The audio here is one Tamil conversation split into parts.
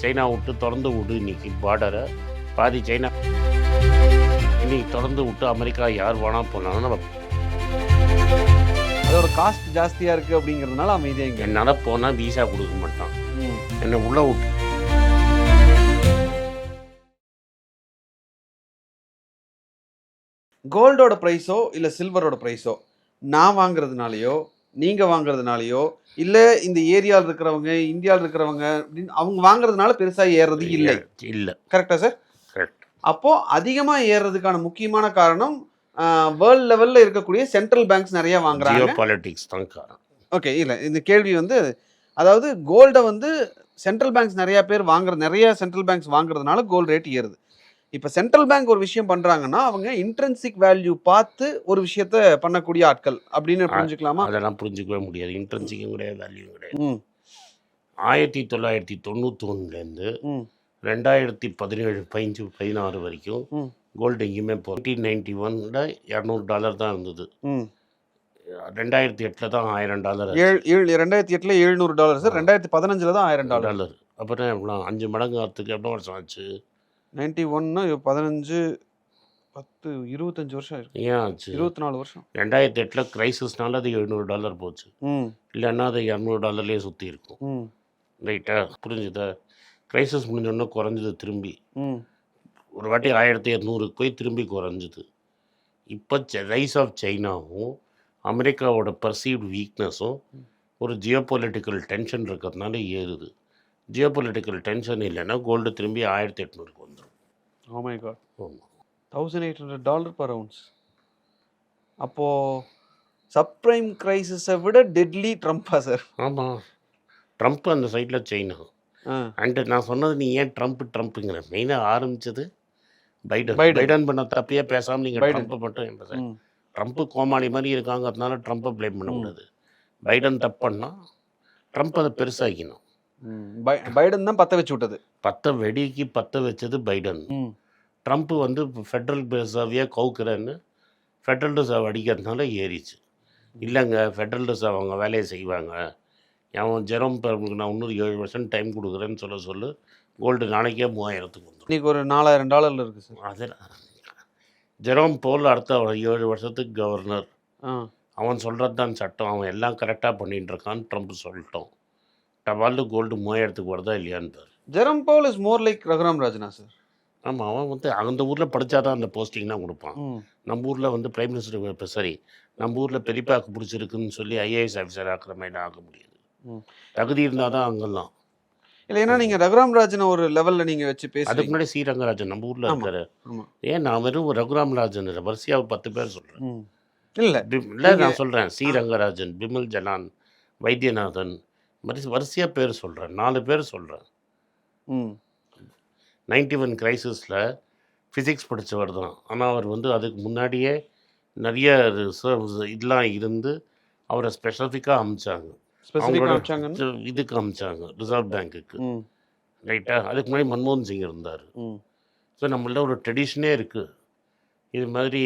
சைனா விட்டு திறந்து விடு இன்னைக்கு பார்டரை பாதி சைனா இன்னைக்கு திறந்து விட்டு அமெரிக்கா யார் வேணா போனாலும் நம்ம அதோட காஸ்ட் ஜாஸ்தியா இருக்கு அப்படிங்கிறதுனால அமைதியா இங்க என்னால் போனால் வீசா கொடுக்க மாட்டான். என்னை உள்ள விட்டு. கோல்டோட ப்ரைஸோ இல்லை சில்வரோட ப்ரைஸோ நான் வாங்குறதுனாலயோ நீங்க வாங்குறதுனாலயோ இல்ல இந்த ஏரியாவில் இருக்கிறவங்க இந்தியாவில் இருக்கிறவங்க அப்படின்னு அவங்க வாங்குறதுனால பெருசா ஏறுறது இல்லை இல்லை. கரெக்டா சார் கரெக்ட் அப்போ அதிகமா ஏறுறதுக்கான முக்கியமான காரணம் வேர்ல்ட் லெவல்ல இருக்கக்கூடிய சென்ட்ரல் பேங்க்ஸ் நிறைய வாங்குறாங்க. பாலிட்டிக்ஸ் தான் காரணம். ஓகே இல்ல இந்த கேள்வி வந்து அதாவது கோல்டை வந்து சென்ட்ரல் பேங்க்ஸ் நிறைய பேர் வாங்குற நிறைய சென்ட்ரல் பேங்க்ஸ் வாங்குறதுனால கோல்டு ரேட் ஏறுது. இப்போ சென்ட்ரல் பேங்க் ஒரு விஷயம் பண்றாங்கன்னா அவங்க இன்ட்ரென்சிக் வேல்யூ பார்த்து ஒரு விஷயத்த பண்ணக்கூடிய ஆட்கள் அப்படின்னு புரிஞ்சுக்கலாமா? அதெல்லாம் புரிஞ்சுக்கவே முடியாது. இன்ட்ரென்சிக்கும் கிடையாது வேல்யூவும் கிடையாது. ஆயிரத்தி தொள்ளாயிரத்தி தொண்ணூற்றி ஒன்றுலேருந்து ம். ரெண்டாயிரத்தி பதினேழு பதினஞ்சு பதினாறு வரைக்கும். கோல்டு எங்கேயுமே போ நைன்டீன் நைன்டி ஒனில் இரநூறு டாலர் தான் இருந்தது. ரெண்டாயிரத்தி எட்டில் தான் ஆயிரம் டாலர் ஏழு ரெண்டாயிரத்தி எட்டுல எழுநூறு டாலர் சார் ரெண்டாயிரத்தி பதினஞ்சுல தான் ஆயிரம் டாலர் அப்புறம் எவ்வளோ? அஞ்சு மடங்கு ஆகிறதுக்கு எவ்வளோ வருஷம் ஆச்சு? நைன்டி ஒன்னு பதினஞ்சு பத்து இருபத்தஞ்சு வருஷம் ஆயிருக்கு. ஏன் ஆச்சு? இருபத்தி நாலு வருஷம். ரெண்டாயிரத்தி எட்டில் கிரைசிஸ்னால அது எழுநூறு டாலர் போச்சு. இல்லைன்னா அது இரநூறு டாலர்லேயே சுற்றி இருக்கும். ரைட்டா? புரிஞ்சுதா? கிரைசிஸ் முடிஞ்சோடனே குறைஞ்சது திரும்பி. ஒரு வாட்டி ஆயிரத்தி இரநூறுக்கு போய் திரும்பி குறைஞ்சிது. இப்போ ரைஸ் ஆஃப் சைனாவும் அமெரிக்காவோட பர்சீவ்டு வீக்னஸும் ஒரு ஜியோபொலிட்டிக்கல் டென்ஷன் இருக்கிறதுனால ஏறுது. ஜியோபொலிட்டிக்கல் டென்ஷன் இல்லைன்னா கோல்டு திரும்பி ஆயிரத்தி எட்நூறுக்கு வந்துடும் ஓ மை காட் ஆமாம் thousand eight hundred dollar per ounce அப்போது சப்ரைம் கிரைசிஸை விட டெட்லி ட்ரம்ப்பா சார் ஆமாம் ட்ரம்ப் அந்த சைடில் சைனா அண்டு நான் சொன்னது நீ ஏன் ட்ரம்ப் ட்ரம்ப்புங்கிற மெயினாக ஆரம்பிச்சது பைடன் பைடன். பண்ண தப்பையே பேசாமல் நீங்கள். ட்ரம்ப்பை மட்டும் என் பேச ம். ட்ரம்ப்பு கோமாளி மாதிரி இருக்காங்க அதனால ட்ரம்ப்பை ப்ளேம் பண்ண. முடியாது பைடன் தப்பு பண்ணா ட்ரம்ப் அதை பெருசாக்கணும் ம். பை- பைடன் தான் பற்ற வச்சு விட்டது. பத்த வெடிக்கு பத்த வச்சது பைடன். ட்ரம்ப் வந்து ஃபெட்ரல் ரிசர்வையே கவுக்குறேன்னு ஃபெட்ரல் ரிசர்வ் அடிக்கிறதுனால ஏறிச்சு. இல்லைங்க ஃபெட்ரல் ரிசர்வ் அவங்க வேலையை செய்வாங்க. அவன் ஜெரோம் பெர்முக்கு நான் இன்னொரு ஏழு வருஷம் டைம் கொடுக்குறேன்னு சொல்ல சொல்லு கோல்டு நாளைக்கே மூவாயிரத்துக்கு வந்துடும் இன்னைக்கு ஒரு நாலாயிரம் டாலர்ல இருக்கு சார் அதில் ஜெரோம் போல் அடுத்த ஏழு வருஷத்துக்கு கவர்னர் அவன் சொல்கிறது தான் சட்டம். அவன் எல்லாம் கரெக்டாக பண்ணிட்டு இருக்கான்னு ட்ரம்ப் சொல்லிட்டோம். டவாலு கோல்டு மூவாயிரத்துக்கு வருதா இல்லையான்னு பாரு Jerome Powell is more like Raghuram ராஜனா sir. ஆமாம் அவன் வந்து அந்த ஊரில் படித்தா தான் அந்த போஸ்டிங்லாம் கொடுப்பான். ம். நம்ம ஊரில் வந்து பிரைம் மினிஸ்டர் இப்போ சரி நம்ம ஊரில் பெரியப்பாக்கு பிடிச்சிருக்குன்னு சொல்லி ஐஏஎஸ் ஆஃபீஸர் ஆக்குற மாதிரி ஆக முடியாது. தகுதி இருந்தால் தான் அங்கெல்லாம். இல்லை ஏன்னா நீங்க ரகுராம் ராஜனை ஒரு லெவல்ல நீங்க வச்சு அதுக்கு பேசுறீங்க முன்னாடி சி. ரங்கராஜன் நம்ம ஊரில். இருக்காரு. ஏன் நான் வெறும் ரகுராம் ராஜன் வரிசையாக பத்து பேர் சொல்கிறேன் இல்ல. இல்லை நான் சொல்கிறேன் சி. ரங்கராஜன் பிமல் ஜலான் வைத்தியநாதன் வரிசை வரிசையாக பேர் சொல்கிறேன் நாலு பேர் சொல்கிறேன் நைன்டி ஒன் கிரைசிஸில் ஃபிசிக்ஸ் படித்தவர் தான். ஆனால் அவர் வந்து அதுக்கு முன்னாடியே நிறைய இதெல்லாம் இருந்து அவரை ஸ்பெசிஃபிக்காக அமிச்சாங்க. இதுக்கு அமிச்சாங்க ரிசர்வ் பேங்க்குக்கு ரைட்டா? அதுக்கு முன்னாடி மன்மோகன் சிங் இருந்தார். ஸோ நம்மள்ட்ட ஒரு ட்ரெடிஷனே இருக்குது இது மாதிரி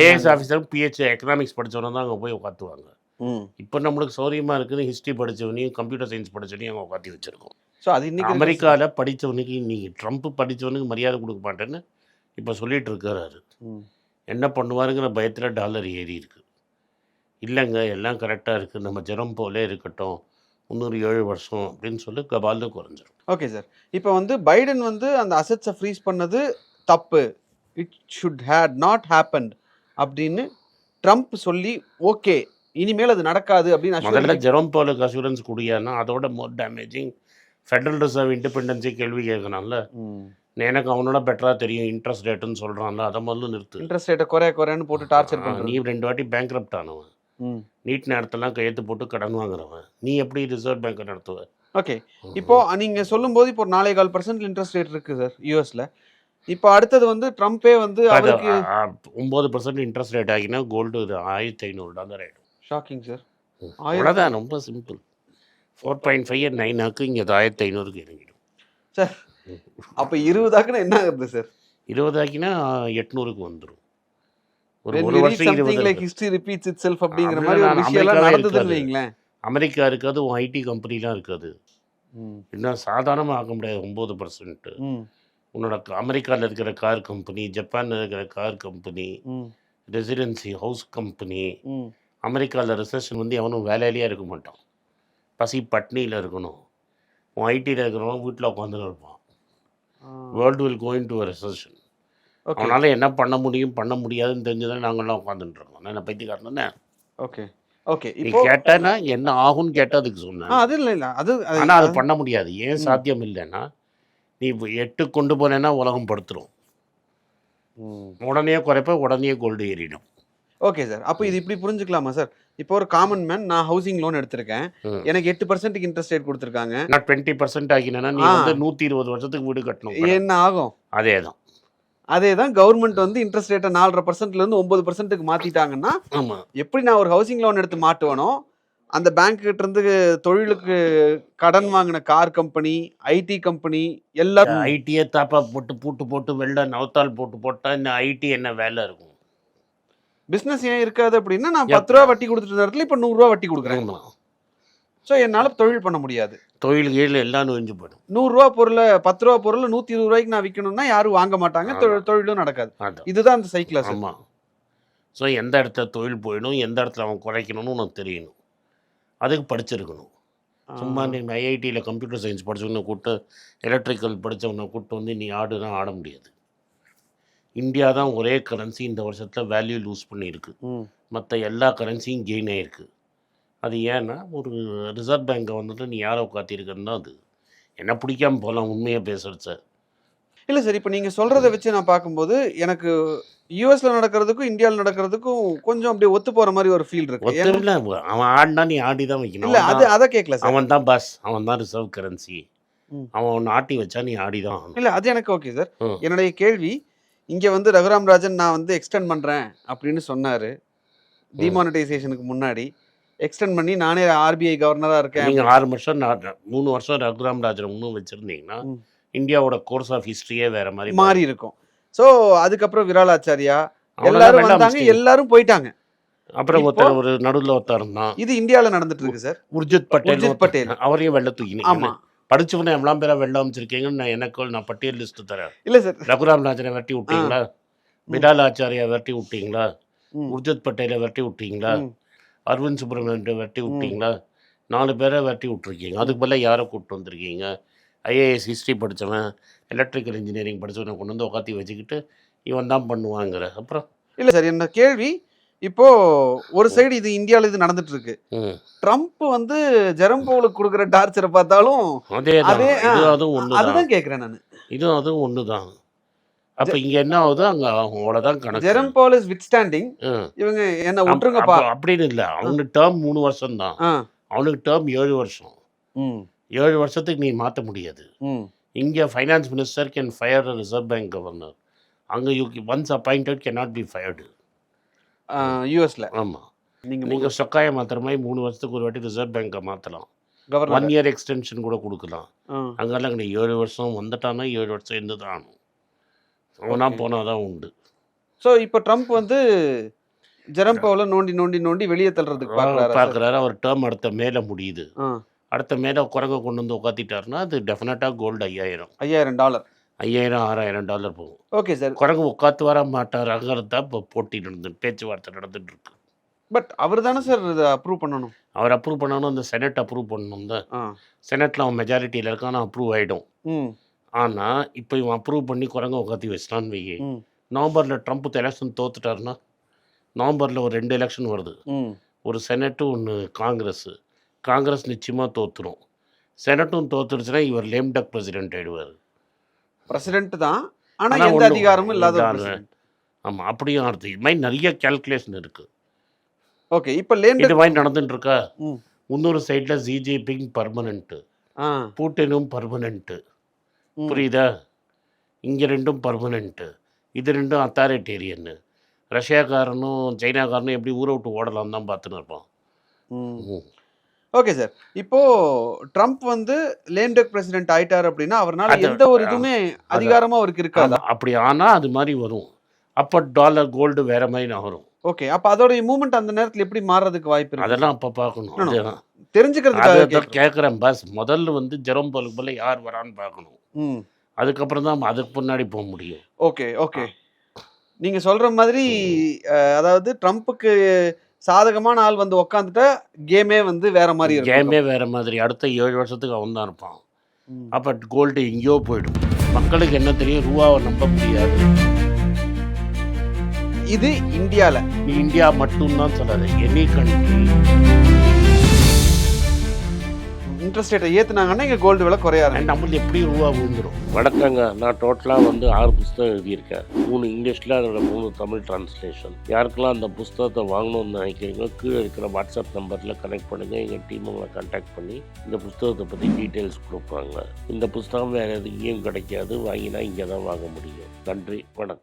IAS officer P H economics படித்தவன தான் அங்கே போய் உட்காத்துவாங்க இப்போ நம்மளுக்கு சௌரியமாக இருக்குது. ஹிஸ்ட்ரி படித்தவனையும் கம்ப்யூட்டர் சயின்ஸ் படித்தவனையும் அங்கே உட்காத்தி வச்சுருக்கோம். ஸோ அது இன்னைக்கு அமெரிக்காவில் படித்தவனுக்கு நீ ட்ரம்ப் படித்தவனுக்கு மரியாதை கொடுக்க மாட்டேன்னு இப்போ சார். ம். என்ன பண்ணுவாருங்கிற பயத்தில் டாலர் ஏறி இருக்கு. இல்லைங்க எல்லாம் கரெக்டாக இருக்குது நம்ம ஜெரம் போலே இருக்கட்டும். இன்னொரு ஏழு வருஷம் அப்படின்னு சொல்லி கபால்னு குறைஞ்சிரும். ஓகே சார் இப்போ வந்து பைடன் வந்து அந்த அசெட்ஸை ஃப்ரீஸ் பண்ணது தப்பு. It should had not happened அப்படின்னு ட்ரம்ப் சொல்லி ஓகே இனிமேல் அது நடக்காது அப்படின்னு முதல்ல ஜெரோம் போலுக்கு அசூரன்ஸ் கொடுயானா அதோட மோர் டேமேஜிங் ஃபெடரல் ரிசர்வ் இண்டிபெண்டன்ஸே கேள்வி கேட்கணும்ல எனக்கு அவனோட பெட்டராக தெரியும் இன்ட்ரெஸ்ட் ரேட்டுன்னு சொல்கிறான்ல அதை முதல்ல நிறுத்து. இன்ட்ரெஸ்ட் ரேட்டை குறைய குறையன்னு போட்டு டார்ச்சர் ஆ, பண்ணுறது நீ ரெண்டு வாட்டி பேங்க்ரப்ட் ஆனவன். ம். நீட் நேரத்தெல்லாம் கையெழுத்து போட்டு கடன் வாங்குறவன். நீ எப்படி ரிசர்வ் பேங்க்கை நடத்துவ? ஓகே இப்போ நீங்க சொல்லும்போது இப்போ நாலே கால் பர்சன்ட் இன்ட்ரெஸ்ட் ரேட் இருக்கு சார் யூஎஸ்ல இப்போ அடுத்தது வந்து ட்ரம்ப்பே வந்து அவருக்கு ஒம்பது பர்சன்ட் இன்ட்ரெஸ்ட் ரேட் ஆகினா கோல்டு ஆயிரத்தி ஐநூறு டாலர் ஆகிடும் ஷாக்கிங் சார் அவ்வளோதான் ரொம்ப simple four point five nine ஆக்கு இங்கே ஆயிரத்தி ஐநூறுக்கு இறங்கிடும். சார் அப்போ இருபதாக்குன்னா என்ன ஆகுது சார் இருபதாக்கினா எட்நூறுக்கு வந்துடும் ஒரு ஒரு வருஷம் something இருபது like history repeats itself அப்படிங்கிற அப்படிலாம் மாதிரி ஒரு நான் விஷயம் எல்லாம் அமெரிக்காவே நடந்ததுன்னு இருக்காது. வைங்களேன். அமெரிக்கா இருக்காது உன் ஐடி கம்பெனிலாம் இருக்காது. இன்னும் சாதாரணமாக ஆக்க முடியாது ஒம்பது பர்சன்ட்டு ம். உன்னோட அமெரிக்காவில் இருக்கிற கார் கம்பெனி ஜப்பானில் இருக்கிற கார் கம்பெனி ம். ரெசிடென்சி ஹவுஸ் கம்பெனி ம். அமெரிக்காவில் ரிசெஷன் வந்து எவனும் வேலையிலேயே இருக்க மாட்டான். பசி பட்னியில் இருக்கணும். உன் ஐடியில் இருக்கிறவன் வீட்டில் உட்காந்துன்னு இருப்பான். World will going to recession okay அவனால் என்ன பண்ண முடியும் பண்ண முடியாதுன்னு தெரிஞ்சுதான் நாங்கள்லாம் உட்காந்துட்டு இருக்கோம். நான் பைத்தியக்காரனே ஓகே ஓகே நீ இப்போ கேட்டேன்னா என்ன ஆகும்னு கேட்டால் அதுக்கு சொன்னேன். அது இல்லை இல்லை. அது ஆனால் அது பண்ண முடியாது. ஏன் சாத்தியம் இல்லைன்னா நீ எட்டு கொண்டு போனேன்னா உலகம் படுத்துரும். உடனே குறைப்ப உடனே கோல்டு ஏறிடும். ஓகே சார் அப்போ இது இப்படி புரிஞ்சுக்கலாமா சார் இப்போ ஒரு காமன் மேன் நான் ஹவுசிங் லோன் எடுத்திருக்கேன். எனக்கு எட்டு பர்சன்ட்டுக்கு இன்ட்ரெஸ்ட் ரேட் கொடுத்துருக்காங்க. நான் டுவெண்ட்டி பர்சன்ட் ஆகினேன்னா நீ. வந்து நூற்றி இருபது வருஷத்துக்கு வீடு கட்டணும் என்ன ஆகும்? அதே தான் அதே தான் கவர்மெண்ட் வந்து இன்ட்ரெஸ்ட் ரேட்டை நாலரை பர்சன்ட்ல இருந்து ஒன்பது பர்சன்ட்டுக்கு மாத்திட்டாங்கன்னா ஆமாம் எப்படி நான் ஒரு ஹவுசிங் லோன் எடுத்து மாட்டுவேனோ அந்த பேங்க் கிட்ட இருந்து தொழிலுக்கு கடன் வாங்கின கார் கம்பெனி ஐடி கம்பெனி எல்லாரும் ஐடியை தாப்பா போட்டு பூட்டு போட்டு வெளில நவத்தால் போட்டு போட்டால் இந்த ஐடி என்ன வேலை இருக்கும்? பிசினஸ் ஏன் இருக்காது அப்படின்னா நான் பத்து ரூபா வட்டி கொடுத்துட்டு இடத்துல இப்போ நூறுரூவா வட்டி கொடுக்குறேன். ஸோ என்னால் தொழில் பண்ண முடியாது. தொழில் கீழ் எல்லாம் நொழிஞ்சு போயிடும். நூறுரூவா பொருளை பத்து ரூபா பொருளை நூற்றி இருபது ரூபாய்க்கு நான் விற்கணும்னா யாரும் வாங்க மாட்டாங்க. தொழில் தொழிலும் நடக்காது. இதுதான் அந்த சைக்கிள் சார் ஆமாம் ஸோ எந்த இடத்துல தொழில் போயிடும் எந்த இடத்துல அவன் குறைக்கணும்னு உனக்கு தெரியணும். அதுக்கு படிச்சிருக்கணும். சும்மா நீ ஐஐடியில் கம்ப்யூட்டர் சயின்ஸ் படிச்சவனை கூப்பிட்டு எலக்ட்ரிக்கல் படித்தவனை கூப்பிட்டு வந்து நீ ஆடுனா ஆட முடியாது. இந்தியா தான் ஒரே கரன்சி இந்த வருஷத்தில் வேல்யூ லூஸ் பண்ணியிருக்கு. மற்ற எல்லா கரன்சியும் கெயின் ஆயிருக்கு. அது ஏன்னா ஒரு ரிசர்வ் பேங்கை வந்துட்டு நீ யாரை உட்காத்திருக்கன்னு அது. என்ன பிடிக்காம போகலாம் உண்மையாக பேசுறது சார் இல்லை சார் இப்போ நீங்கள் சொல்கிறத வச்சு நான் பார்க்கும்போது எனக்கு யூஎஸ்ல நடக்கிறதுக்கும் இந்தியாவில் நடக்கிறதுக்கும் கொஞ்சம் அப்படியே ஒத்து போகிற மாதிரி ஒரு ஃபீல் இருக்கு. ஒத்துமில்ல அவன் ஆடினா நீ ஆடி தான் வைக்கணும். இல்ல அது தான்- அதை கேட்கல சார் அவன் தான் பாஸ் அவன் தான் ரிசர்வ் கரன்சி. அவன் ஒன்று ஆட்டி வச்சா நீ ஆடி தான் இல்ல அது எனக்கு ஓகே சார். என்னுடைய கேள்வி இங்க வந்து ரகுராம் ராஜன் நான் வந்து எக்ஸ்டெண்ட் பண்றேன் அப்படின்னு சொன்னாரு. டிமானிட்டைசேஷனுக்கு முன்னாடி. எக்ஸ்டெண்ட் பண்ணி நானே ஆர்பிஐ கவர்னரா இருக்கேன். நீங்கள் ஆறு வருஷம் மூணு வருஷம் ரகுராம் ராஜன் இன்னும் வச்சுருந்தீங்கன்னா. இந்தியாவோட கோர்ஸ் ஆஃப் ஹிஸ்ட்ரியே வேற மாதிரி மாறி இருக்கும். சோ அதுக்கப்புறம் விராலாச்சாரியா எல்லாரும் வந்தாங்க. எல்லாரும் போயிட்டாங்க. அப்புறம் ஒருத்தர் ஒரு நடுவில் ஒருத்தர் இருந்தான். இது இந்தியால நடந்துட்டு இருக்கு சார் உர்ஜித் பட்டேல் உர்ஜித். பட்டேல். அவரையும் வெள்ள தூக்கினீங்க ஆமா. படிச்சவனை எவ்வளோ பேரை வெள்ள அமைச்சிருக்கீங்கன்னு நான் எனக்கு நான் பட்டியல் லிஸ்ட் தரேன். இல்ல சார். ரகுராம் ராஜனை வெட்டி விட்டீங்களா? பிலால் ஆச்சாரியா வெட்டி விட்டீங்களா. உர்ஜித் பட்டேலை வெட்டி விட்டீங்களா. அரவிந்த் சுப்ரமணியன் வெட்டி விட்டீங்களா? நாலு பேரை வெட்டி விட்ருக்கீங்க அதுக்கு பதிலா யாரை கூப்பிட்டு வந்திருக்கீங்க? ஐஏஎஸ் ஹிஸ்ட்ரி படித்தவன் எலக்ட்ரிக்கல் இன்ஜினியரிங் படித்தவனை கொண்டு வந்து உட்காத்தி வச்சுக்கிட்டு இவன் தான் பண்ணுவாங்கிற. அப்புறம்? இல்ல சார் என்ன கேள்வி இப்போ ஒரு சைடு இது இந்தியால இது நடந்துட்டு இருக்கு ட்ரம்ப் வந்து ஜெரம் பவுலுக்கு கொடுக்குற டார்ச்சரை பார்த்தாலும் அதே அதே, அதுதான் கேக்குறேன் நான். இதுவும் அதுவும் ஒன்று தான் அப்போ இங்கே என்ன ஆகுது? அங்கே அவ்வளோதான் கணக்கு. Jerome Powell is withstanding. இவங்க என்ன விட்டுருங்கப்பா அப்ப அப்படின்னு இல்லை. அவனுக்கு டேர்ம் மூணு வருஷம் தான் அவனுக்கு டேர்ம் ஏழு வருஷம். ஏழு வருஷத்துக்கு நீ மாற்ற முடியாது. இங்கே finance minister can fire reserve bank governor அங்கே you once appointed can not be fired யூஎஸ்ல ஆமாம் நீங்க நீங்கள் ஸ்டொக்காயை மாற்றுற மாதிரி மூணு வருஷத்துக்கு ஒரு வாட்டி ரிசர்வ் பேங்க்கை மாற்றலாம் ஒன் இயர் எக்ஸ்டென்ஷன் கூட கொடுக்கலாம். அங்கெல்லாம் கிடையாது ஏழு வருஷம் வந்துட்டானா ஏழு வருஷம் இருந்து தான் ஆகணும். அவனா. போனால் தான் உண்டு. ஸோ இப்போ ட்ரம்ப் வந்து ஜெரம் பவுல நோண்டி நோண்டி நோண்டி வெளியே தள்ளுறதுக்கு பார்க்கறாரா அவர் டேர்ம் அடுத்த மேலே முடியுது. அடுத்த மேலே குரங்க கொண்டு வந்து உட்காத்திட்டாருன்னா அது டெஃபினட்டாக கோல்டு ஐயாயிரம். ஐயாயிரம் டாலர் ஐயாயிரம் ஆறாயிரம் டாலர் போகும். ஓகே சார் குரங்கு உட்காத்து வர மாட்டாருங்கிறது தான் இப்போ போட்டி நடந்து பேச்சுவார்த்தை நடந்துட்டு இருக்கு. பட் அவர் தானே சார் இதை அப்ரூவ் பண்ணணும்? அவர் அப்ரூவ் பண்ணணும் அந்த செனட் அப்ரூவ் பண்ணணும் தான். ஆ. செனட்டில் அவன் மெஜாரிட்டியில் இருக்கான் அப்ரூவ் ஆகிடும் ஆனால் இப்போ இவன் அப்ரூவ் பண்ணி குரங்க உட்காத்தி வச்சிட்டான்னு வையே. நவம்பரில் ட்ரம்ப் எலெக்ஷன் தோத்துட்டாருன்னா நவம்பரில் ஒரு ரெண்டு எலெக்ஷன் வருது. ஒரு செனட்டு ஒன்று காங்கிரஸ் காங்கிரஸ் நிச்சயமாக தோத்துரும். செனட்டும் தோத்துருச்சுன்னா இவர் லேம்டக் பிரசிடென்ட் ஆயிடுவார். பிரசிடென்ட் தான். ஆனா ஆனா எந்த அதிகாரமும் இல்லாத. ஆமாம் அப்படியும் அர்த்தம் இது மாதிரி நிறைய கேல்குலேஷன் இருக்குது ஓகே இப்போ லேண்ட் இது மாதிரி நடந்துட்டு இருக்கா. இன்னொரு சைடில் ஜிஜிபிங் பர்மனண்ட்டு ஆ. பூட்டினும் பர்மனண்ட்டு. புரியுதா? இங்கே ரெண்டும் பர்மனண்ட்டு இது ரெண்டும் அத்தாரிட்டேரியன்னு ரஷ்யாக்காரனும் சைனாக்காரனும் எப்படி ஊரை விட்டு ஓடலாம் தான் பார்த்துன்னு இருப்பான். ஓகே சார் இப்போ ட்ரம்ப் வந்து லேண்டக் பிரசிடென்ட் ஆயிட்டார் அப்படின்னா அவர்னால எந்த ஒரு இதுவுமே அதிகாரமா அவருக்கு இருக்காதா? அப்படி ஆனால் அது மாதிரி வரும். அப்போ டாலர் கோல்டு வேற மாதிரி நகரும். ஓகே அப்ப அதோடைய மூவ்மெண்ட் அந்த நேரத்துல எப்படி மாறுறதுக்கு வாய்ப்பு இருக்கு? அதெல்லாம் அப்போ பார்க்கணும். தெரிஞ்சுக்கிறதுக்காக. கேட்குறேன் பாஸ் முதல்ல வந்து ஜெரம் போல யார் வரான்னு பார்க்கணும். அதுக்கப்புறம் தான் அதுக்கு முன்னாடி போக முடியும். ஓகே ஓகே நீங்க சொல்ற மாதிரி அதாவது ட்ரம்ப்புக்கு சாதகமான ஆள் வந்து உக்காந்துட்டா கேமே வந்து வேற மாதிரி கேமே வேற மாதிரி. அடுத்த ஏழு வருஷத்துக்கு அவன் தான் இருப்பான். அப்போ கோல்டு எங்கேயோ போயிடும். மக்களுக்கு என்ன தெரியும்? ரூபாவை நம்ப முடியாது. இது இந்தியால. நீ இந்தியா மட்டும்தான் சொல்லாது எனி கண்ட்ரி இன்ட்ரெஸ்ட் ரேட்டை ஏத்துனாங்கன்னா இங்க கோல்டு விலை குறைய ஆரம்பிக்கும். நம்மளுக்கு எப்படி ரூபா விழுந்துரும் வணக்கங்க. நான் டோட்டலாக வந்து ஆறு புஸ்தகம் எழுதியிருக்கேன். மூணு இங்கிலீஷில் அதோட மூணு தமிழ் டிரான்ஸ்லேஷன் யாருக்கெல்லாம் அந்த புஸ்தகத்தை வாங்கணும்னு நினைக்கிறீங்களோ கீழே இருக்கிற வாட்ஸ்அப் நம்பரில் கனெக்ட் பண்ணுங்கள் எங்கள் டீம் உங்களை கான்டாக்ட் பண்ணி இந்த புஸ்தகத்தை பற்றி டீட்டெயில்ஸ் கொடுப்பாங்க. இந்த புஸ்தகம் வேறு எங்கேயும் கிடைக்காது. வாங்கினா இங்கே தான் வாங்க முடியும். நன்றி. வணக்கம்.